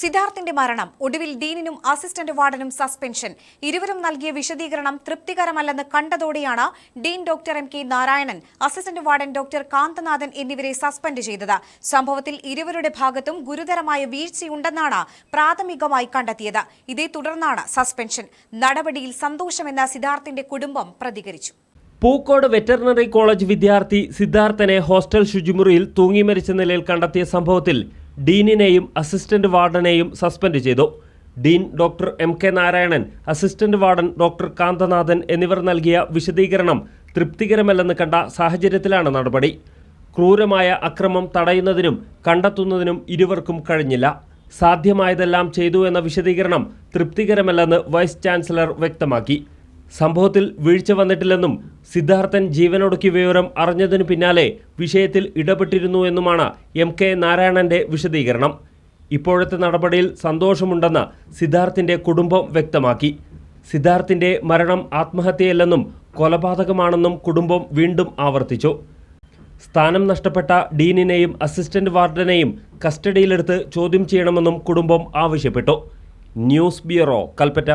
സിദ്ധാർത്ഥിന്റെ മരണം ഒടുവിൽ ഡീനിനും assistant വാർഡനും suspension ഇരുവരും നൽകിയ വിശദീകരണം തൃപ്തികരമല്ലെന്ന് കണ്ടതോടെയാണ് dean doctor M K Narayanan assistant warden doctor Kanthanathan എന്നിവരെ സസ്പെൻഡ് ചെയ്തത്. സംഭവത്തിൽ ഇരുവരുടെ ഭാഗത്തും ഗുരുതരമായ വീഴ്ചയുണ്ടെന്നാണ് പ്രാഥമികമായി കണ്ടെത്തിയത്. ഇതേ തുടർന്നാണ് സസ്പെൻഷൻ നടപടിയിൽ സന്തോഷമെന്ന സിദ്ധാർത്ഥിന്റെ കുടുംബം പ്രതികരിച്ചു. പൂക്കോട് വെറ്ററിനറി കോളേജ് വിദ്യാർത്ഥി സിദ്ധാർത്ഥനെ ഹോസ്റ്റൽ ശുചിമുറിയിൽ തൂങ്ങിമരിച്ച നിലയിൽ കണ്ടെത്തിയ സംഭവത്തിൽ ഡീനിനെയും അസിസ്റ്റന്റ് വാർഡനെയും സസ്പെൻഡ് ചെയ്തു. Dean doctor M K Narayanan assistant warden doctor Kanthanathan എന്നിവർ നൽകിയ വിശദീകരണം തൃപ്തികരമല്ലെന്ന് കണ്ട സാഹചര്യത്തിലാണ് നടപടി. ക്രൂരമായ അക്രമം തടയുന്നതിനും കണ്ടെത്തുന്നതിനും ഇരുവർക്കും കഴിഞ്ഞില്ല. സാധ്യമായതെല്ലാം ചെയ്തു എന്ന വിശദീകരണം തൃപ്തികരമല്ലെന്ന് വൈസ് ചാൻസലർ വ്യക്തമാക്കി. സംഭവത്തിൽ വീഴ്ച വന്നിട്ടില്ലെന്നും സിദ്ധാർത്ഥൻ ജീവനൊടുക്കിയ വിവരം അറിഞ്ഞതിനു പിന്നാലെ വിഷയത്തിൽ ഇടപെട്ടിരുന്നു എന്നുമാണ് എം കെ നാരായണന്റെ വിശദീകരണം. ഇപ്പോഴത്തെ നടപടിയിൽ സന്തോഷമുണ്ടെന്ന് സിദ്ധാർത്ഥിന്റെ കുടുംബം വ്യക്തമാക്കി. സിദ്ധാർത്ഥിന്റെ മരണം ആത്മഹത്യയല്ലെന്നും കൊലപാതകമാണെന്നും കുടുംബം വീണ്ടും ആവർത്തിച്ചു. സ്ഥാനം നഷ്ടപ്പെട്ട ഡീനിനെയും അസിസ്റ്റന്റ് വാർഡനെയും കസ്റ്റഡിയിലെടുത്ത് ചോദ്യം ചെയ്യണമെന്നും കുടുംബം ആവശ്യപ്പെട്ടു. News bureau Kalpetta.